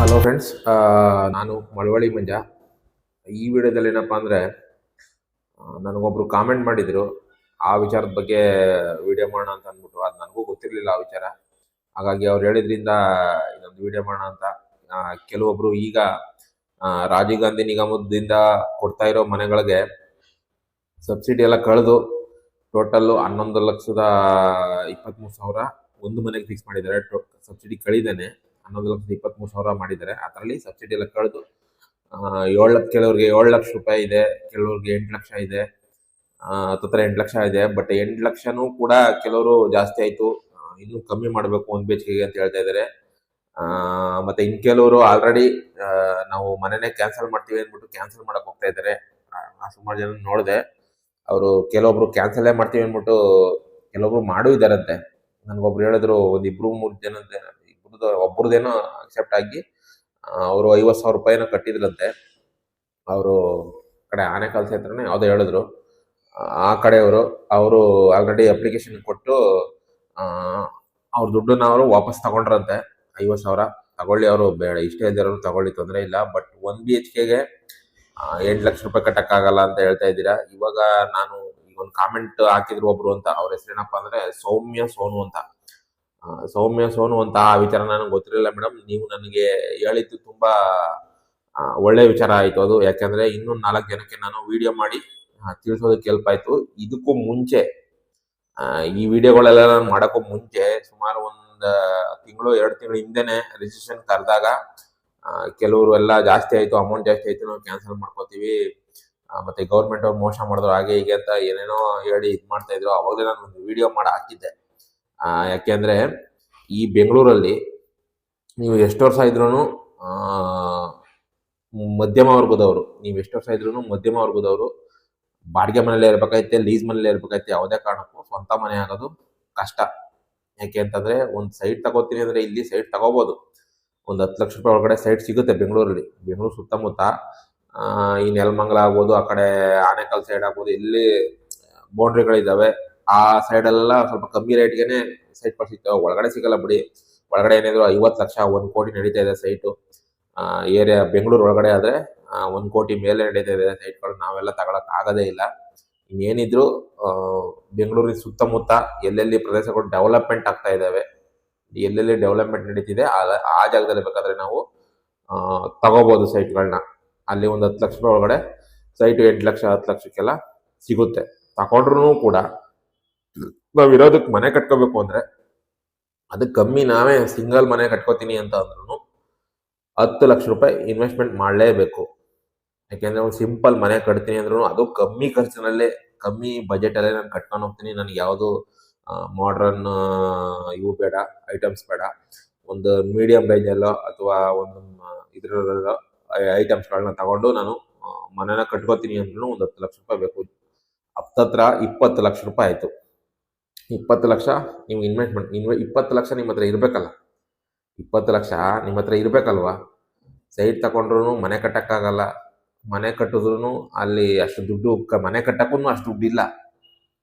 Hello friends ನಾನು ಮಳವಳ್ಳಿ ಮಂಜ. ಈ ವಿಡಿಯೋದಲ್ಲಿ ಏನಪ್ಪ ಅಂದರೆ ನನಗೊಬ್ಬರು ಕಾಮೆಂಟ್ ಮಾಡಿದರು. ಆ ವಿಚಾರದ ಬಗ್ಗೆ ವಿಡಿಯೋ ಮಾಡೋಣ ಅಂತ ಅಂದ್ಬಿಟ್ಟು. ಅದು ನನಗೂ ಗೊತ್ತಿರಲಿಲ್ಲ ಆ ವಿಚಾರ. ಹಾಗಾಗಿ ಅವ್ರು ಹೇಳಿದ್ರಿಂದ ಇದೊಂದು ವಿಡಿಯೋ ಮಾಡೋಣ ಅಂತ ಕೆಲವೊಬ್ಬರು ಈಗ ರಾಜೀವ್ ಗಾಂಧಿ ನಿಗಮದಿಂದ ಕೊಡ್ತಾ ಇರೋ ಮನೆಗಳಿಗೆ ಸಬ್ಸಿಡಿ ಎಲ್ಲ ಕಳೆದು ಟೋಟಲ್ಲು ಹನ್ನೊಂದು ಲಕ್ಷದ ಇಪ್ಪತ್ತ್ಮೂರು ಸಾವಿರ ಒಂದು ಮನೆಗೆ ಫಿಕ್ಸ್ ಮಾಡಿದ್ದಾರೆ. ಸಬ್ಸಿಡಿ ಕಳಿದೇನೆ. ಹನ್ನೊಂದು ಲಕ್ಷದ ಇಪ್ಪತ್ತ್ಮೂರು ಸಾವಿರ ಮಾಡಿದ್ದಾರೆ. ಅದರಲ್ಲಿ ಸಬ್ಸಿಡಿ ಎಲ್ಲ ಕಳೆದು ಏಳು ಲಕ್ಷ ಕೆಲವ್ರಿಗೆ ಏಳು ಲಕ್ಷ ರೂಪಾಯಿ ಇದೆ, ಕೆಲವ್ರಿಗೆ ಎಂಟು ಲಕ್ಷ ಇದೆ ಹತ್ತತ್ರ ಎಂಟು ಲಕ್ಷ ಇದೆ. ಬಟ್ ಎಂಟು ಲಕ್ಷನೂ ಕೂಡ ಕೆಲವರು ಜಾಸ್ತಿ ಆಯಿತು. ಇನ್ನೂ ಕಮ್ಮಿ ಮಾಡಬೇಕು ಒಂದು ಬೇಚಿಗೆಗೆ ಅಂತ ಹೇಳ್ತಾ ಇದ್ದಾರೆ ಮತ್ತೆ ಇನ್ ಕೆಲವರು ಆಲ್ರೆಡಿ ನಾವು ಮನೆನೇ ಕ್ಯಾನ್ಸಲ್ ಮಾಡ್ತೀವಿ ಅಂದ್ಬಿಟ್ಟು ಕ್ಯಾನ್ಸಲ್ ಮಾಡಕ್ ಹೋಗ್ತಾ ಇದ್ದಾರೆ ಸುಮಾರು ಜನ ನೋಡಿದೆ, ಅವರು ಕೆಲವೊಬ್ರು ಕ್ಯಾನ್ಸಲೇ ಮಾಡ್ತೀವಿ ಅಂದ್ಬಿಟ್ಟು ಕೆಲವೊಬ್ರು ಮಾಡು ಇದಾರಂತೆ. ನನ್ಗೊಬ್ರು ಹೇಳಿದ್ರು, ಒಂದ್ ಮೂರು ಜನ ಇಬ್ರದ್ದು ಒಬ್ರದ್ದೇನೋ ಅಕ್ಸೆಪ್ಟ್ ಆಗಿ ಅವರು ಐವತ್ತು ಸಾವಿರ ರೂಪಾಯಿನ ಕಟ್ಟಿದ್ರಂತೆ. ಅವರು ಕಡೆ ಆನೆ ಹತ್ರನೇ ಯಾವುದೋ ಹೇಳಿದ್ರು. ಆ ಕಡೆಯವರು, ಅವರು ಆಲ್ರೆಡಿ ಅಪ್ಲಿಕೇಶನ್ ಕೊಟ್ಟು ಅವ್ರ ದುಡ್ಡನ್ನ ಅವರು ವಾಪಸ್ ತಗೊಂಡ್ರಂತೆ. ಐವತ್ತು ಸಾವಿರ. ತಗೊಳ್ಳಿ ಅವರು, ಬೇಡ, ಇಷ್ಟೇ ಇದ್ದಿರೋರು ತಗೊಳ್ಳಿ, ತೊಂದರೆ ಇಲ್ಲ. ಬಟ್ ಒನ್ ಬಿ ಎಚ್ ಕೆಗೆ ಎಂಟು ಲಕ್ಷ ರೂಪಾಯಿ ಕಟ್ಟಕ್ಕಾಗಲ್ಲ ಅಂತ ಹೇಳ್ತಾ ಇದ್ದೀರಾ? ಇವಾಗ ನಾನು ಈಗ ಒಂದು ಕಾಮೆಂಟ್ ಹಾಕಿದ್ರು ಒಬ್ರು ಅಂತ, ಅವ್ರ ಹೆಸರೇನಪ್ಪ ಅಂದ್ರೆ ಸೌಮ್ಯ ಸೋನು ಅಂತ. ಸೌಮ್ಯ ಸೋನು ಅಂತ ಆ ವಿಚಾರ ನನಗೆ ಗೊತ್ತಿರಲಿಲ್ಲ ಮೇಡಮ್. ನೀವು ನನಗೆ ಹೇಳಿದ್ದು ತುಂಬಾ ಒಳ್ಳೆ ವಿಚಾರ ಆಯ್ತು ಅದು. ಯಾಕಂದ್ರೆ ಇನ್ನೂ ನಾಲ್ಕು ಜನಕ್ಕೆ ನಾನು ವಿಡಿಯೋ ಮಾಡಿ ತಿಳಿಸೋದಕ್ಕೆ ಹೆಲ್ಪ್ ಆಯ್ತು. ಇದಕ್ಕೂ ಮುಂಚೆ ಈ ವಿಡಿಯೋಗಳೆಲ್ಲ ನಾನು ಮಾಡೋಕ್ಕೂ ಮುಂಚೆ, ಸುಮಾರು ಒಂದು ತಿಂಗಳು, ಎರಡು ತಿಂಗಳು ಹಿಂದೆನೆ ರಿಜಿಸ್ಟ್ರೇಷನ್ ಕರೆದಾಗ ಕೆಲವರು ಎಲ್ಲ ಜಾಸ್ತಿ ಆಯ್ತು ಅಮೌಂಟ್ ಜಾಸ್ತಿ ಆಯ್ತು, ನಾವು ಕ್ಯಾನ್ಸಲ್ ಮಾಡ್ಕೋತೀವಿ. ಮತ್ತೆ ಗೌರ್ಮೆಂಟ್ ಅವ್ರು ಮೋಸ ಮಾಡಿದ್ರು, ಹಾಗೆ ಹೀಗೆ ಅಂತ ಏನೇನೋ ಹೇಳಿ ಇದು ಮಾಡ್ತಾ ಇದ್ರು. ಅವಾಗಲೇ ನಾನು ಒಂದು ವಿಡಿಯೋ ಮಾಡಿ ಹಾಕಿದ್ದೆ. ಯಾಕೆಂದ್ರೆ ಈ ಬೆಂಗಳೂರಲ್ಲಿ ನೀವು ಎಷ್ಟು ವರ್ಷ ಇದ್ರೂ ಮಧ್ಯಮ ವರ್ಗದವರು, ನೀವು ಎಷ್ಟು ವರ್ಷ ಇದ್ರೂ ಮಧ್ಯಮ ವರ್ಗದವರು ಬಾಡಿಗೆ ಮನೇಲೆ ಇರ್ಬೇಕಾಯ್ತೆ ಲೀಸ್ ಮನೇಲೆ ಇರ್ಬೇಕಾಯ್ತೆ, ಯಾವುದೇ ಕಾರಣಕ್ಕೂ ಸ್ವಂತ ಮನೆ ಆಗೋದು ಕಷ್ಟ. ಯಾಕೆ ಅಂತಂದ್ರೆ ಒಂದು ಸೈಟ್ ತಗೋತೀನಿ ಅಂದ್ರೆ ಇಲ್ಲಿ ಸೈಟ್ ತಗೋಬಹುದು ಒಂದು ಹತ್ತು ಲಕ್ಷ ರೂಪಾಯಿ ಒಳಗಡೆ ಸೈಟ್ ಸಿಗುತ್ತೆ ಬೆಂಗಳೂರಲ್ಲಿ. ಬೆಂಗಳೂರು ಸುತ್ತಮುತ್ತ ಈ ನೆಲಮಂಗಲ ಆಗ್ಬೋದು, ಆ ಕಡೆ ಆನೇಕಲ್ ಸೈಡ್ ಆಗ್ಬೋದು, ಇಲ್ಲಿ ಬೌಂಡ್ರಿಗಳಿದ್ದಾವೆ ಆ ಸೈಡೆಲ್ಲ ಸ್ವಲ್ಪ ಕಮ್ಮಿ ರೇಟ್ಗೆನೆ ಸೈಟ್ ಸಿಗ್ತವೆ. ಒಳಗಡೆ ಸಿಗಲ್ಲ ಬಿಡಿ. ಒಳಗಡೆ ಏನಿದ್ರು ಐವತ್ತು ಲಕ್ಷ, ಒಂದು ಕೋಟಿ ನಡೀತಾ ಇದೆ ಸೈಟು ಏರಿಯಾ ಬೆಂಗಳೂರು ಒಳಗಡೆ ಆದರೆ ಒಂದು ಕೋಟಿ ಮೇಲೆ ನಡೀತಾ ಇದೆ ಸೈಟ್ಗಳು ನಾವೆಲ್ಲ ತಗೊಳಕ್ ಆಗದೇ ಇಲ್ಲ. ಇನ್ನೇನಿದ್ರು ಬೆಂಗಳೂರಿನ ಸುತ್ತಮುತ್ತ ಎಲ್ಲೆಲ್ಲಿ ಪ್ರದೇಶಗಳು ಡೆವಲಪ್ಮೆಂಟ್ ಆಗ್ತಾ ಇದ್ದಾವೆ ಎಲ್ಲೆಲ್ಲಿ ಡೆವಲಪ್ಮೆಂಟ್ ನಡೀತಿದೆ, ಆ ಜಾಗದಲ್ಲಿ ಬೇಕಾದ್ರೆ ನಾವು ತಗೋಬಹುದು ಸೈಟ್ಗಳನ್ನ ಅಲ್ಲಿ ಒಂದು ಹತ್ತು ಲಕ್ಷ ಒಳಗಡೆ ಸೈಟ್ ಎಂಟು ಲಕ್ಷ, ಹತ್ತು ಲಕ್ಷಕ್ಕೆಲ್ಲ ಸಿಗುತ್ತೆ. ತಗೊಂಡ್ರು ಕೂಡ ನಾವು ಇರೋದಕ್ಕೆ ಮನೆ ಕಟ್ಕೋಬೇಕು ಅಂದ್ರೆ ಅದಕ್ಕೆ ಕಮ್ಮಿ ನಾವೇ ಸಿಂಗಲ್ ಮನೆ ಕಟ್ಕೋತೀನಿ ಅಂತ ಅಂದ್ರೂ ಹತ್ತು ಲಕ್ಷ ರೂಪಾಯಿ ಇನ್ವೆಸ್ಟ್ಮೆಂಟ್ ಮಾಡಲೇಬೇಕು. ಯಾಕೆಂದ್ರೆ ಒಂದು ಸಿಂಪಲ್ ಮನೆ ಕಟ್ತೀನಿ ಅಂದ್ರೂ ಅದು ಕಮ್ಮಿ ಖರ್ಚಿನಲ್ಲೇ, ಕಮ್ಮಿ ಬಜೆಟ್ ಅಲ್ಲೇ ನಾನು ಕಟ್ಕೊಂಡು ಹೋಗ್ತೀನಿ. ನನಗೆ ಯಾವುದು ಮಾಡ್ರನ್ ಇವು ಬೇಡ ಐಟಮ್ಸ್ ಬೇಡ. ಒಂದು ಮೀಡಿಯಂ ರೇಂಜಲ್ಲೋ ಅಥವಾ ಒಂದು ಐಟಮ್ಸ್ ಐಟಮ್ಸ್ಗಳನ್ನ ತಗೊಂಡು ನಾನು ಮನೇನ ಮನೆನ ಕಟ್ಕೋತೀನಿ ಅಂದ್ರೂ ಒಂದು ಹತ್ತು ಲಕ್ಷ ರೂಪಾಯಿ ಬೇಕು. ಹತ್ತತ್ರ ಇಪ್ಪತ್ತು ಲಕ್ಷ ರೂಪಾಯಿ ಆಯಿತು. ಇಪ್ಪತ್ತು ಲಕ್ಷ ನೀವು ಇನ್ವೆಸ್ಟ್ಮೆಂಟ್ ಇನ್ವೆ, ಇಪ್ಪತ್ತು ಲಕ್ಷ ನಿಮ್ಮ ಹತ್ರ ಇರಬೇಕಲ್ಲ. ಇಪ್ಪತ್ತು ಲಕ್ಷ ನಿಮ್ಮ ಹತ್ರ ಇರಬೇಕಲ್ವಾ? ಸೈಟ್ ತಗೊಂಡ್ರು ಮನೆ ಕಟ್ಟೋಕ್ಕಾಗಲ್ಲ. ಮನೆ ಕಟ್ಟಿದ್ರು ಅಲ್ಲಿ ಅಷ್ಟು ದುಡ್ಡು, ಕ- ಮನೆ ಕಟ್ಟಕ್ಕೂ ಅಷ್ಟು ದುಡ್ಡಿಲ್ಲ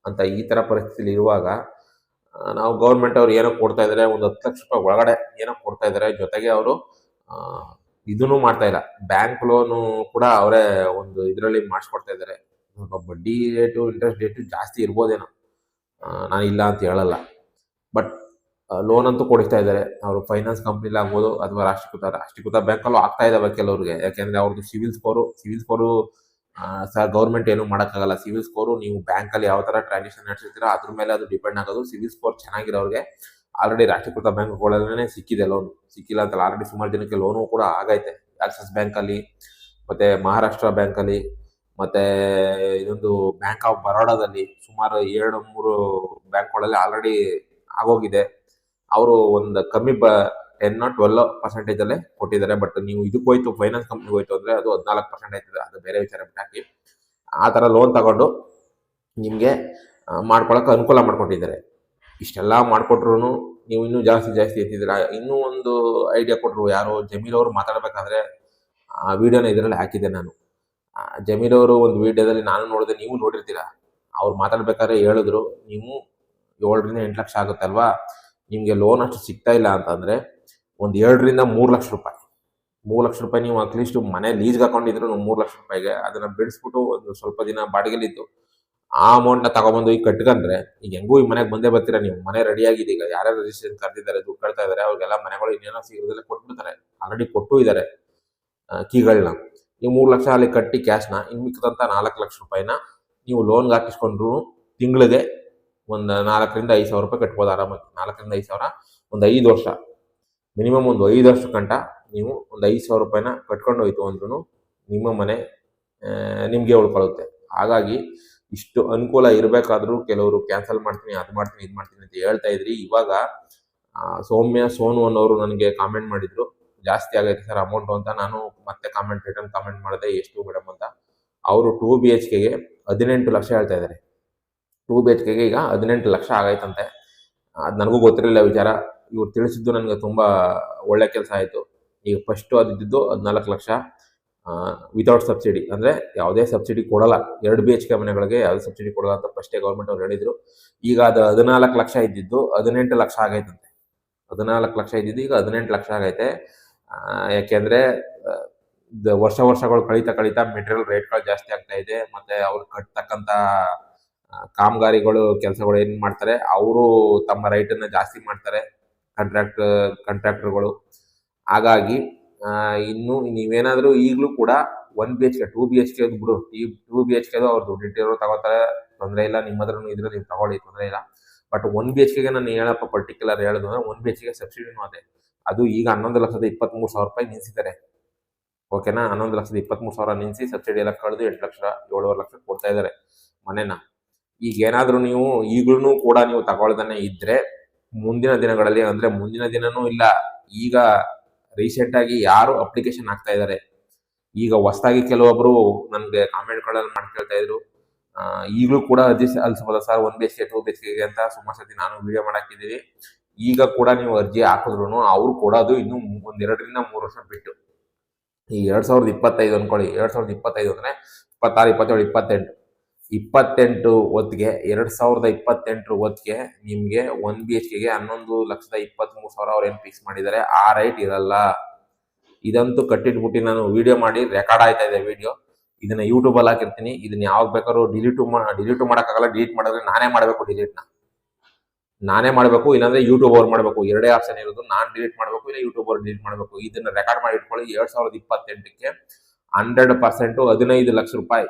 ಅಂತ ಈ ಥರ ಪರಿಸ್ಥಿತಿಲಿ ಇರುವಾಗ ನಾವು ಗೌರ್ಮೆಂಟ್ ಅವ್ರು ಏನೋ ಕೊಡ್ತಾ ಇದ್ದಾರೆ ಒಂದು ಹತ್ತು ಲಕ್ಷ ರೂಪಾಯಿ ಒಳಗಡೆ ಏನೋ ಕೊಡ್ತಾ ಇದ್ದಾರೆ ಜೊತೆಗೆ ಅವರು ಇದನ್ನು ಮಾಡ್ತಾ ಇಲ್ಲ. ಬ್ಯಾಂಕ್ ಲೋನು ಕೂಡ ಅವರೇ ಒಂದು ಇದರಲ್ಲಿ ಮಾಡಿಸ್ಕೊಡ್ತಾ ಇದ್ದಾರೆ ಸ್ವಲ್ಪ ಬಡ್ಡಿ ರೇಟು ಇಂಟ್ರೆಸ್ಟ್ ರೇಟು ಜಾಸ್ತಿ ಇರ್ಬೋದೇನೋ. ನಾನು ಇಲ್ಲ ಅಂತ ಹೇಳಲ್ಲ. ಬಟ್ ಲೋನ್ ಅಂತೂ ಕೊಡಿಸ್ತಾ ಇದ್ದಾರೆ. ಅವರು ಫೈನಾನ್ಸ್ ಕಂಪ್ನಿಲಿ ಆಗ್ಬೋದು, ಅಥವಾ ರಾಷ್ಟ್ರೀಕೃತ ರಾಷ್ಟ್ರೀಕೃತ ಬ್ಯಾಂಕಲ್ಲೂ ಆಗ್ತಾ ಇದ್ದಾವೆ ಕೆಲವ್ರಿಗೆ. ಯಾಕೆಂದ್ರೆ ಅವ್ರದ್ದು CIBIL score CIBIL score sir government ಏನು ಮಾಡೋಕ್ಕಾಗಲ್ಲ. ಸಿವಿಲ್ ಸ್ಕೋರು ನೀವು ಬ್ಯಾಂಕಲ್ಲಿ ಯಾವ ಥರ ಟ್ರಾನ್ಸಾಕ್ಷನ್ ನಡೆಸಿರ್ತೀರಾ ಅದ್ರ ಮೇಲೆ ಅದು ಡಿಪೆಂಡ್ ಆಗೋದು. ಸಿವಿಲ್ ಸ್ಕೋರ್ ಚೆನ್ನಾಗಿರೋರಿಗೆ ಆಲ್ರೆಡಿ ರಾಷ್ಟ್ರೀಕೃತ ಬ್ಯಾಂಕ್ಗಳಲ್ಲೇ ಸಿಕ್ಕಿದೆ ಲೋನ್ ಸಿಕ್ಕಿಲ್ಲ ಅಂತ ಆಲ್ರೆಡಿ ಸುಮಾರು ಜನಕ್ಕೆ ಲೋನು ಕೂಡ ಆಗೈತೆ. ಆಕ್ಸಿಸ್ ಬ್ಯಾಂಕಲ್ಲಿ ಮತ್ತೆ ಮಹಾರಾಷ್ಟ್ರ ಬ್ಯಾಂಕಲ್ಲಿ ಮತ್ತೆ ಇದೊಂದು ಬ್ಯಾಂಕ್ ಆಫ್ ಬರೋಡಾದಲ್ಲಿ ಸುಮಾರು ಎರಡು ಮೂರು ಬ್ಯಾಂಕ್ಗಳಲ್ಲಿ ಆಲ್ರೆಡಿ ಆಗೋಗಿದೆ. ಅವರು ಒಂದು ಕಮ್ಮಿ ಬ ಟೆನ್ ಟ್ವೆಲ್ ಪರ್ಸೆಂಟೇಜ್ ಅಲ್ಲೇ ಕೊಟ್ಟಿದ್ದಾರೆ. ಬಟ್ ನೀವು ಇದಕ್ಕೆ ಹೋಯ್ತು ಫೈನಾನ್ಸ್ ಕಂಪ್ನಿಗೆ ಹೋಯ್ತು ಅಂದ್ರೆ ಅದು ಹದಿನಾಲ್ಕು ಪರ್ಸೆಂಟ್ ಆಯ್ತದೆ. ಅದು ಬೇರೆ ವಿಚಾರ ಬಿಟ್ಟಾಕಿ. ಆ ಥರ ಲೋನ್ ತಗೊಂಡು ನಿಮಗೆ ಮಾಡ್ಕೊಳಕ್ಕೆ ಅನುಕೂಲ ಮಾಡ್ಕೊಟ್ಟಿದ್ದಾರೆ. ಇಷ್ಟೆಲ್ಲ ಮಾಡಿಕೊಟ್ರು ನೀವು ಇನ್ನೂ ಜಾಸ್ತಿ ಜಾಸ್ತಿ ಎತ್ತಿದ್ದೀರಾ? ಇನ್ನೂ ಒಂದು ಐಡಿಯಾ ಕೊಟ್ಟರು ಯಾರು ಜಮೀಲ್ ಅವರು ಮಾತಾಡಬೇಕಾದ್ರೆ ಆ ವಿಡಿಯೋನ ಇದರಲ್ಲಿ ಹಾಕಿದ್ದೆ ನಾನು. ಜಮೀರ್ ಅವರು ಒಂದು ವಿಡಿಯೋದಲ್ಲಿ ನಾನು ನೋಡಿದೆ ನೀವು ನೋಡಿರ್ತೀರಾ? ಅವ್ರು ಮಾತಾಡ್ಬೇಕಾದ್ರೆ ಹೇಳಿದ್ರು, ನೀವು ಏಳರಿಂದ ಎಂಟು ಲಕ್ಷ ಆಗುತ್ತೆ ಅಲ್ವಾ? ನಿಮಗೆ ಲೋನ್ ಅಷ್ಟು ಸಿಗ್ತಾ ಇಲ್ಲ ಅಂತಂದ್ರೆ ಒಂದು ಎರಡರಿಂದ ಮೂರು ಲಕ್ಷ ರೂಪಾಯಿ. ಮೂರು ಲಕ್ಷ ರೂಪಾಯಿ ನೀವು ಅಟ್ಲೀಸ್ಟ್ ಮನೆ ಲೀಸ್ಗೆ ಹಾಕೊಂಡಿದ್ರು ಮೂರು ಲಕ್ಷ ರೂಪಾಯಿಗೆ ಅದನ್ನ ಬಿಡಿಸ್ಬಿಟ್ಟು ಒಂದು ಸ್ವಲ್ಪ ದಿನ ಬಾಡಿಗೆಲಿದ್ದು, ಆ ಅಮೌಂಟ್ನ ತಗೊಬಂದು ಈಗ ಕಟ್ಕೊಂಡ್ರೆ ಈಗ ಹೆಂಗೂ ಈ ಮನೆಗೆ ಬಂದೇ ಬರ್ತೀರಾ ನೀವು? ಮನೆ ರೆಡಿ ಆಗಿದೆ, ಈಗ ಯಾರ್ಯಾರು ರಿಜಿಸ್ಟ್ರೇಷನ್ ಕರೆದಿದ್ದಾರೆ, ದುಡ್ಡು ಕಟ್ತಾ ಇದ್ದಾರೆ ಅವ್ರಿಗೆಲ್ಲ ಮನೆಗಳು ಇನ್ನೇನೋ ಸಿಗೋದಿಲ್ಲ ಕೊಟ್ಬಿಡ್ತಾರೆ. ಆಲ್ರೆಡಿ ಕೊಟ್ಟು ಇದ್ದಾರೆ ಕೀಗಳನ್ನ. ನೀವು ಮೂರು ಲಕ್ಷ ಅಲ್ಲಿ ಕಟ್ಟಿ ಕ್ಯಾಶ್ನ ಇನ್ನು ಮಿಕ್ಕಿದಂಥ ನಾಲ್ಕು ಲಕ್ಷ ರೂಪಾಯಿನ ನೀವು ಲೋನ್ಗೆ ಹಾಕಿಸ್ಕೊಂಡ್ರು ತಿಂಗಳಿಗೆ ಒಂದು ನಾಲ್ಕರಿಂದ ಐದು ಸಾವಿರ ರೂಪಾಯಿ ಕಟ್ಬೋದು ಆರಾಮಾಗಿ. ನಾಲ್ಕರಿಂದ ಐದು ಸಾವಿರ, ಒಂದು ಐದು ವರ್ಷ. ಮಿನಿಮಮ್ ಒಂದು ಐದು ವರ್ಷ ಕಂಟ ನೀವು ಒಂದು ಐದು ಸಾವಿರ ರೂಪಾಯಿನ ಕಟ್ಕೊಂಡು ಹೋಯ್ತು ಅಂದ್ರೂ ನಿಮ್ಮ ಮನೆ ನಿಮಗೆ ಉಳ್ಕೊಳ್ಳುತ್ತೆ. ಹಾಗಾಗಿ ಇಷ್ಟು ಅನುಕೂಲ ಇರಬೇಕಾದ್ರೂ ಕೆಲವರು ಕ್ಯಾನ್ಸಲ್ ಮಾಡ್ತೀನಿ, ಅದು ಮಾಡ್ತೀನಿ, ಇದು ಮಾಡ್ತೀನಿ ಅಂತ ಹೇಳ್ತಾ ಇದ್ರಿ. ಇವಾಗ ಸೌಮ್ಯ, ಸೋನು ಅನ್ನೋರು ನನಗೆ ಕಾಮೆಂಟ್ ಮಾಡಿದ್ರು. ಜಾಸ್ತಿ ಆಗೈತೆ ಸರ್ ಅಮೌಂಟು ಅಂತ ನಾನು ಮತ್ತೆ ಕಾಮೆಂಟ್ ರಿಟರ್ನ್ ಕಾಮೆಂಟ್ ಮಾಡಿದೆ, ಎಷ್ಟು ಮೇಡಮ್ ಅಂತ. ಅವರು ಟೂ ಬಿ ಎಚ್ ಕೆಗೆ ಹದಿನೆಂಟು ಲಕ್ಷ ಹೇಳ್ತಾ ಇದ್ದಾರೆ. ಟೂ ಬಿ ಎಚ್ ಕೆಗೆ ಈಗ ಹದಿನೆಂಟು ಲಕ್ಷ ಆಗೈತಂತೆ. ಅದು ನನಗೂ ಗೊತ್ತಿರಲಿಲ್ಲ ವಿಚಾರ. ಇವ್ರು ತಿಳಿಸಿದ್ದು ನನಗೆ ತುಂಬ ಒಳ್ಳೆ ಕೆಲಸ ಆಯಿತು. ಈಗ ಫಸ್ಟು ಅದಿದ್ದು ಹದಿನಾಲ್ಕು ಲಕ್ಷ ವಿತೌಟ್ ಸಬ್ಸಿಡಿ ಅಂದರೆ ಯಾವುದೇ ಸಬ್ಸಿಡಿ ಕೊಡಲ್ಲ. ಎರಡು ಬಿ ಎಚ್ ಕೆ ಮನೆಗಳಿಗೆ ಯಾವುದೇ ಸಬ್ಸಿಡಿ ಕೊಡಲ್ಲ ಅಂತ ಫಸ್ಟೇ ಗೌರ್ಮೆಂಟ್ ಅವ್ರು ಹೇಳಿದ್ರು. ಈಗ ಅದು ಹದಿನಾಲ್ಕು ಲಕ್ಷ ಇದ್ದಿದ್ದು ಹದಿನೆಂಟು ಲಕ್ಷ ಆಗೈತಂತೆ. ಹದಿನಾಲ್ಕು ಲಕ್ಷ ಇದ್ದಿದ್ದು ಈಗ ಹದಿನೆಂಟು ಲಕ್ಷ ಆಗೈತೆ. ಯಾಕೆಂದ್ರೆ ವರ್ಷ ವರ್ಷಗಳು ಕಳೀತಾ ಕಳೀತಾ ಮೆಟೀರಿಯಲ್ ರೇಟ್ಗಳು ಜಾಸ್ತಿ ಆಗ್ತಾ ಇದೆ, ಮತ್ತೆ ಅವ್ರು ಕಟ್ತಕ್ಕಂತ ಕಾಮಗಾರಿಗಳು, ಕೆಲಸಗಳು ಏನ್ ಮಾಡ್ತಾರೆ, ಅವರು ತಮ್ಮ ರೈಟ್ ಅನ್ನ ಜಾಸ್ತಿ ಮಾಡ್ತಾರೆ ಕಾಂಟ್ರಾಕ್ಟ್ ಕಾಂಟ್ರಾಕ್ಟರ್ಗಳು ಹಾಗಾಗಿ ಇನ್ನು ನೀವೇನಾದ್ರೂ ಈಗಲೂ ಕೂಡ one B H K two B H K ಬಿಡು. ಈ ಟೂ ಬಿ ಎಚ್ ಕೆ ಅವ್ರು ದುಡ್ಡು ತಗೋತಾರೆ, ತೊಂದರೆ ಇಲ್ಲ ನಿಮ್ಮ ಹತ್ರನೂ ಇದ್ರೆ ನೀವು ತಗೊಳ್ಳಿ, ತೊಂದರೆ ಇಲ್ಲ. ಬಟ್ ಒನ್ ಬಿ ಎಚ್ ಕೆಗೆ ನಾನು ಹೇಳಪ್ಪ ಪರ್ಟಿಕ್ಯುಲರ್ ಹೇಳೋದು ಅಂದ್ರೆ ಒನ್ ಬಿ ಎಚ್ ಕೆ ಸಬ್ಸಿಡಿನೂ ಅದೇ. ಅದು ಈಗ ಹನ್ನೊಂದು ಲಕ್ಷದ ಇಪ್ಪತ್ಮೂರು ಸಾವಿರ ರೂಪಾಯಿ ನಿಲ್ಸಿದ್ದಾರೆ. ಓಕೆನಾ ಹನ್ನೊಂದು ಲಕ್ಷದ ಇಪ್ಪತ್ಮೂರು ಸಾವಿರ ನಿಲ್ಸಿ ಸಬ್ಸಿಡಿ ಎಲ್ಲ ಕಳೆದು ಎಂಟು ಲಕ್ಷ, ಏಳುವರೆ ಲಕ್ಷ ಕೊಡ್ತಾ ಇದ್ದಾರೆ ಮನೆನ. ಈಗ ಏನಾದ್ರೂ ನೀವು ಈಗಲೂ ಕೂಡ ನೀವು ತಗೊಳ್ದಾನೆ ಇದ್ರೆ ಮುಂದಿನ ದಿನಗಳಲ್ಲಿ ಅಂದ್ರೆ ಮುಂದಿನ ದಿನನೂ ಇಲ್ಲ, ಈಗ ರೀಸೆಂಟ್ ಆಗಿ ಯಾರು ಅಪ್ಲಿಕೇಶನ್ ಹಾಕ್ತಾ ಇದ್ದಾರೆ? ಈಗ ಹೊಸದಾಗಿ ಕೆಲವೊಬ್ರು ನನಗೆ ಕಾಮೆಂಟ್ಗಳನ್ನು ಮಾಡಿ ಕೇಳ್ತಾ ಇದ್ರು. ಈಗಲೂ ಕೂಡ ಅರ್ಜಿ ಸಲ್ಲಿಸಬಹುದಾ sir one B H K two B H K ಅಂತ ಸುಮಾರು ಸತಿ ನಾನು ವಿಡಿಯೋ ಮಾಡಾಕಿದ್ದೀವಿ ಈಗ ಕೂಡ ನೀವು ಅರ್ಜಿ ಹಾಕಿದ್ರು ಅವ್ರು ಕೊಡೋದು ಇನ್ನು ಒಂದ್ ಎರಡರಿಂದ ಮೂರು ವರ್ಷ ಬಿಟ್ಟು. ಈ ಎರಡ್ ಸಾವಿರದ ಇಪ್ಪತ್ತೈದು ಅನ್ಕೊಳ್ಳಿ, ಎರಡ್ ಸಾವಿರದ ಇಪ್ಪತ್ತೈದು ಅಂದ್ರೆ ಇಪ್ಪತ್ತಾರು, ಇಪ್ಪತ್ತೇಳು, ಇಪ್ಪತ್ತೆಂಟು. ಇಪ್ಪತ್ತೆಂಟು ಹೊತ್ತಿಗೆ, ಎರಡ್ ಸಾವಿರದ ಇಪ್ಪತ್ತೆಂಟು ಹೊತ್ತಿಗೆ ನಿಮ್ಗೆ ಒನ್ ಬಿ ಎಚ್ ಕೆಗೆ ಹನ್ನೊಂದು ಲಕ್ಷದ ಇಪ್ಪತ್ಮೂರು ಸಾವಿರ ಅವ್ರು ಏನು ಫಿಕ್ಸ್ ಮಾಡಿದ್ದಾರೆ ಆ ರೈಟ್ ಇರಲ್ಲ. ಇದಂತೂ ಕಟ್ಟಿಟ್ಬಿಟ್ಟು ನಾನು ವಿಡಿಯೋ ಮಾಡಿ ರೆಕಾರ್ಡ್ ಆಯ್ತಾ ಇದೆ ವಿಡಿಯೋ ಇದನ್ನ ಯೂಟ್ಯೂಬ್ ಅಲ್ಲಿ ಹಾಕಿರ್ತೀನಿ. ಇದನ್ನ ಯಾವಾಗ ಬೇಕಾದ್ರೂ ಡಿಲೀಟು ಡಿಲೀಟು ಮಾಡೋಕ್ಕಾಗಲ್ಲ ಡಿಲೀಟ್ ಮಾಡಿದ್ರೆ ನಾನೇ ಮಾಡಬೇಕು ಡಿಲೀಟ್ನ ನಾನೇ ಮಾಡಬೇಕು, ಇಲ್ಲಾಂದ್ರೆ ಯೂಟ್ಯೂಬ್ ಅವ್ರು ಮಾಡಬೇಕು. ಎರಡೇ ಆಪ್ಷನ್ ಇರೋದು, ನಾನು ಡಿಲೀಟ್ ಮಾಡಬೇಕು, ಇಲ್ಲ ಯೂಟ್ಯೂಬ್ ಅವ್ರು ಡಿಲೀಟ್ ಮಾಡಬೇಕು. ಇದನ್ನ ರೆಕಾರ್ಡ್ ಮಾಡಿ ಇಟ್ಕೊಳ್ಳಿ. ಎರಡ್ ಸಾವಿರದ ಇಪ್ಪತ್ತೆಂಟಕ್ಕೆ ಹಂಡ್ರೆಡ್ ಪರ್ಸೆಂಟು ಹದಿನೈದು ಲಕ್ಷ ರೂಪಾಯಿ.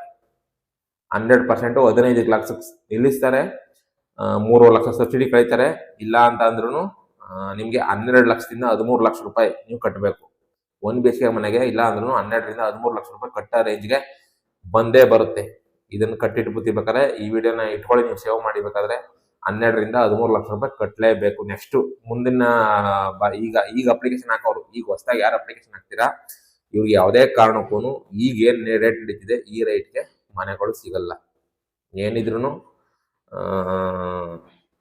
ಹಂಡ್ರೆಡ್ ಪರ್ಸೆಂಟು ಹದಿನೈದು ಲಕ್ಷ ನಿಲ್ಲಿಸ್ತಾರೆ. ಮೂರು ಲಕ್ಷ ಸಬ್ಸಿಡಿ ಕಳೀತಾರೆ. ಇಲ್ಲ ಅಂತ ಅಂದ್ರೂ ನಿಮಗೆ ಹನ್ನೆರಡು ಲಕ್ಷದಿಂದ ಹದಿಮೂರು ಲಕ್ಷ ರೂಪಾಯಿ ನೀವು ಕಟ್ಟಬೇಕು ಒಂದು ಬಿ ಎಚ್ ಕೆ ಮನೆಗೆ, ಇಲ್ಲ ಅಂದ್ರೂ ಹನ್ನೆರಡರಿಂದ ಹದಿಮೂರು ಲಕ್ಷ ರೂಪಾಯಿ ಕಟ್ಟೋ ರೇಂಜ್ಗೆ ಬಂದೇ ಬರುತ್ತೆ. ಇದನ್ನು ಕಟ್ಟಿಟ್ಬಿಟ್ಟಿರ್ಬೇಕಾದ್ರೆ ಈ ವಿಡಿಯೋನ ಇಟ್ಕೊಳ್ಳಿ, ನೀವು ಸೇವ್ ಮಾಡಿಬೇಕಾದ್ರೆ ಹನ್ನೆರಡರಿಂದ ಹದಿಮೂರು ಲಕ್ಷ ರೂಪಾಯಿ ಕಟ್ಟಲೇಬೇಕು ನೆಕ್ಸ್ಟ್ ಮುಂದಿನ ಈಗ ಈಗ ಅಪ್ಲಿಕೇಶನ್ ಹಾಕೋರು, ಈಗ ಹೊಸದಾಗಿ ಯಾರು ಅಪ್ಲಿಕೇಶನ್ ಹಾಕ್ತೀರಾ? ಇವ್ರಿಗೆ ಯಾವುದೇ ಕಾರಣಕ್ಕೂ ಈಗ ಏನ್ ರೇಟ್ ನಡೀತಿದೆ, ಈ ರೇಟ್ಗೆ ಮನೆಗಳು ಸಿಗಲ್ಲ. ಏನಿದ್ರು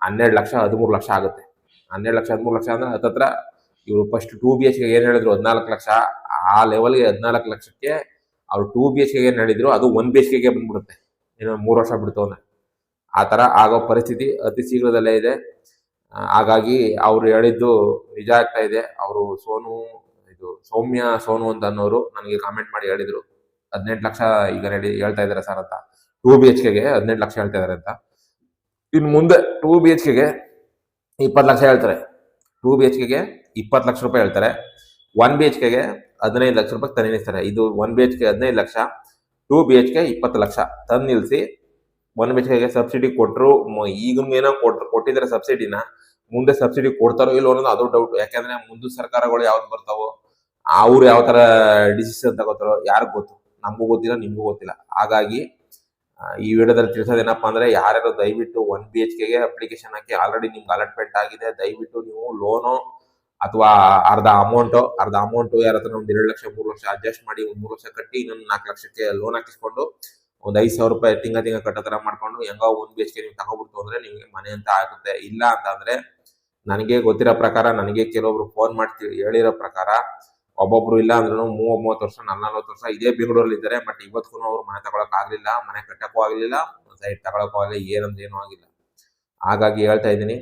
ಹನ್ನೆರಡು ಲಕ್ಷ, ಹದಿಮೂರು ಲಕ್ಷ ಆಗುತ್ತೆ. ಹನ್ನೆರಡು ಲಕ್ಷ, ಹದಿಮೂರು ಲಕ್ಷ ಅಂದ್ರೆ ಹತ್ತತ್ರ ಇವರು ಫಸ್ಟ್ ಟೂ ಬಿ ಎಚ್ಗೆ ಏನ್ ಹೇಳಿದ್ರು? ಹದಿನಾಲ್ಕು ಲಕ್ಷ. ಆ ಲೆವೆಲ್ಗೆ ಹದಿನಾಲ್ಕು ಲಕ್ಷಕ್ಕೆ ಅವ್ರು ಟೂ ಬಿ ಎಚ್ಗೆ ಏನ್ ಹೇಳಿದ್ರು? ಅದು ಒನ್ ಬಿ ಎಚ್ಗೆ ಬಂದ್ಬಿಡುತ್ತೆ. ಏನೋ ಮೂರು ವರ್ಷ ಬಿಡ್ತು ಅಂದ್ರೆ ಆ ತರ ಆಗೋ ಪರಿಸ್ಥಿತಿ ಅತಿ ಶೀಘ್ರದಲ್ಲೇ ಇದೆ. ಹಾಗಾಗಿ ಅವ್ರು ಹೇಳಿದ್ದು ನಿಜ ಆಗ್ತಾ ಇದೆ. ಅವರು ಸೋನು, ಇದು ಸೌಮ್ಯ ಸೋನು ಅಂತ ಅನ್ನೋರು ನನಗೆ ಕಾಮೆಂಟ್ ಮಾಡಿ ಹೇಳಿದ್ರು. ಹದಿನೆಂಟು ಲಕ್ಷ ಈಗ ಹೇಳಿ ಹೇಳ್ತಾ ಇದ್ದಾರೆ ಸರ್ ಅಂತ. ಟೂ ಬಿ ಎಚ್ ಕೆಗೆ ಹದಿನೆಂಟು ಲಕ್ಷ ಹೇಳ್ತಾ ಇದ್ದಾರೆ ಅಂತ. ಇನ್ನು ಮುಂದೆ ಟೂ ಬಿ ಎಚ್ ಕೆಗೆ ಇಪ್ಪತ್ತು ಲಕ್ಷ ಹೇಳ್ತಾರೆ. ಟೂ ಬಿ ಎಚ್ ಕೆಗೆ ಇಪ್ಪತ್ತು ಲಕ್ಷ ರೂಪಾಯಿ ಹೇಳ್ತಾರೆ. ಒನ್ ಬಿ ಎಚ್ ಕೆಗೆ ಹದಿನೈದು ಲಕ್ಷ ರೂಪಾಯಿ ತಂದು ನಿಲ್ಲಿಸ್ತಾರೆ ಇದು ಒನ್ ಬಿ ಎಚ್ ಕೆ ಹದಿನೈದು lakh, two B H K ಇಪ್ಪತ್ತು ಲಕ್ಷ ತಂದು ನಿಲ್ಲಿಸಿ ಒನ್ ಬಿ ಎಚ್ ಕೆಗೆ ಸಬ್ಸಿಡಿ ಕೊಟ್ಟರು ಈಗ ಏನೋ ಕೊಟ್ಟರು ಕೊಟ್ಟಿದ್ದಾರೆ ಸಬ್ಸಿಡಿನ, ಮುಂದೆ ಸಬ್ಸಿಡಿ ಕೊಡ್ತಾರೋ ಇಲ್ಲೋ ಅನ್ನೋದು ಅದು ಡೌಟ್ ಯಾಕಂದ್ರೆ ಮುಂದೆ ಸರ್ಕಾರಗಳು ಯಾವ್ದು ಬರ್ತಾವೋ, ಅವ್ರು ಯಾವ ತರ ಡಿಸಿಷನ್ ತಗೋತಾರೋ ಯಾರಿಗೂ ಗೊತ್ತು? ನಮಗೂ ಗೊತ್ತಿಲ್ಲ, ನಿಮಗೂ ಗೊತ್ತಿಲ್ಲ. ಹಾಗಾಗಿ ಈ ವಿಡಿಯೋದಲ್ಲಿ ತಿಳಿಸೋದೇನಪ್ಪ ಅಂದ್ರೆ ಯಾರ್ಯಾರು ದಯವಿಟ್ಟು ಒನ್ ಬಿ ಎಚ್ ಕೆಗೆ ಅಪ್ಲಿಕೇಶನ್ ಹಾಕಿ ಆಲ್ರೆಡಿ ನಿಮ್ಗೆ ಅಲಾಟ್ಮೆಂಟ್ ಆಗಿದೆ, ದಯವಿಟ್ಟು ನೀವು ಲೋನು ಅಥವಾ ಅರ್ಧ ಅಮೌಂಟ್ ಅರ್ಧ ಅಮೌಂಟ್ ಯಾರತ್ರ ಒಂದು ಎರಡು ಲಕ್ಷ, ಮೂರು ಲಕ್ಷ ಅಡ್ಜಸ್ಟ್ ಮಾಡಿ ಒಂದು ಮೂರು ಲಕ್ಷ ಕಟ್ಟಿ ಇನ್ನೊಂದು ನಾಲ್ಕು ಲಕ್ಷಕ್ಕೆ ಲೋನ್ ಹಾಕಿಸ್ಕೊಂಡು ಒಂದು ಐದು ಸಾವಿರ ರೂಪಾಯಿ ತಿಂಗ ತಿಂಗ ಕಟ್ಟೋ ತರ ಮಾಡ್ಕೊಂಡು ಹೆಂಗೋ ಒಂದು ಬಿ ಎಚ್ ಕೆ ನೀವು ತಗೊಬಿಡ್ತು ಅಂದ್ರೆ ನಿಮಗೆ ಮನೆ ಅಂತ ಆಗುತ್ತೆ. ಇಲ್ಲ ಅಂತ ಅಂದ್ರೆ ನನಗೆ ಗೊತ್ತಿರೋ ಪ್ರಕಾರ, ನನಗೆ ಕೆಲವೊಬ್ರು ಫೋನ್ ಮಾಡ್ತೀವಿ ಹೇಳಿರೋ ಪ್ರಕಾರ ಒಬ್ಬೊಬ್ರು ಇಲ್ಲ ಅಂದ್ರೂ ಮೂವತ್ ಮೂವತ್ತು ವರ್ಷ, ನಲ್ವತ್ತು ವರ್ಷ ಇದೇ ಬೆಂಗಳೂರಲ್ಲಿ ಇದ್ದಾರೆ. ಬಟ್ ಇವತ್ತಿಗೂ ಅವ್ರು ಮನೆ ತಗೊಳಕ್ ಆಗ್ಲಿಲ್ಲ, ಮನೆ ಕಟ್ಟಕ್ಕೂ ಆಗ್ಲಿಲ್ಲ, ಸೈಟ್ ತಗೊಳಕ್ಕೂ ಆಗಲಿಲ್ಲ, ಏನಂದ್ರೆ ಏನೂ ಆಗಿಲ್ಲ. ಹಾಗಾಗಿ ಹೇಳ್ತಾ ಇದ್ದೀನಿ.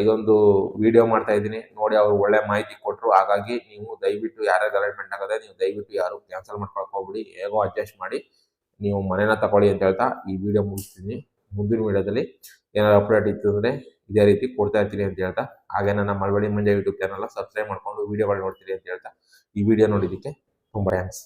ಇದೊಂದು ವಿಡಿಯೋ ಮಾಡ್ತಾ ಇದ್ದೀನಿ. ನೋಡಿ ಅವ್ರು ಒಳ್ಳೆ ಮಾಹಿತಿ ಕೊಟ್ಟರು ಹಾಗಾಗಿ ನೀವು ದಯವಿಟ್ಟು ಯಾರ್ಯಾರು ಅರೇಂಜ್ಮೆಂಟ್ ಆಗದೆ ನೀವು ದಯವಿಟ್ಟು ಯಾರು ಕ್ಯಾನ್ಸಲ್ ಮಾಡ್ಕೊಳಕ್ ಹೋಗ್ಬಿಡಿ. ಹೇಗೋ ಅಡ್ಜಸ್ಟ್ ಮಾಡಿ ನೀವು ಮನೇನ ತಗೊಳ್ಳಿ ಅಂತ ಹೇಳ್ತಾ ಈ ವಿಡಿಯೋ ಮುಗಿಸ್ತೀನಿ. ಮುಂದಿನ ವಿಡಿಯೋದಲ್ಲಿ ಏನಾದ್ರು ಅಪ್ಡೇಟ್ ಇತ್ತು ಅಂದ್ರೆ ಇದೇ ರೀತಿ ಕೊಡ್ತಾ ಇರ್ತೀನಿ ಅಂತ ಹೇಳ್ತಾ. ಹಾಗೆ ನನ್ನ Malavalli Manja YouTube channel subscribe ಮಾಡ್ಕೊಂಡು ವಿಡಿಯೋಗಳು ನೋಡ್ತೀನಿ ಅಂತ ಹೇಳ್ತಾ. ಈ ವಿಡಿಯೋ ನೋಡಿದ್ದಕ್ಕೆ ತುಂಬಾ ಥ್ಯಾಂಕ್ಸ್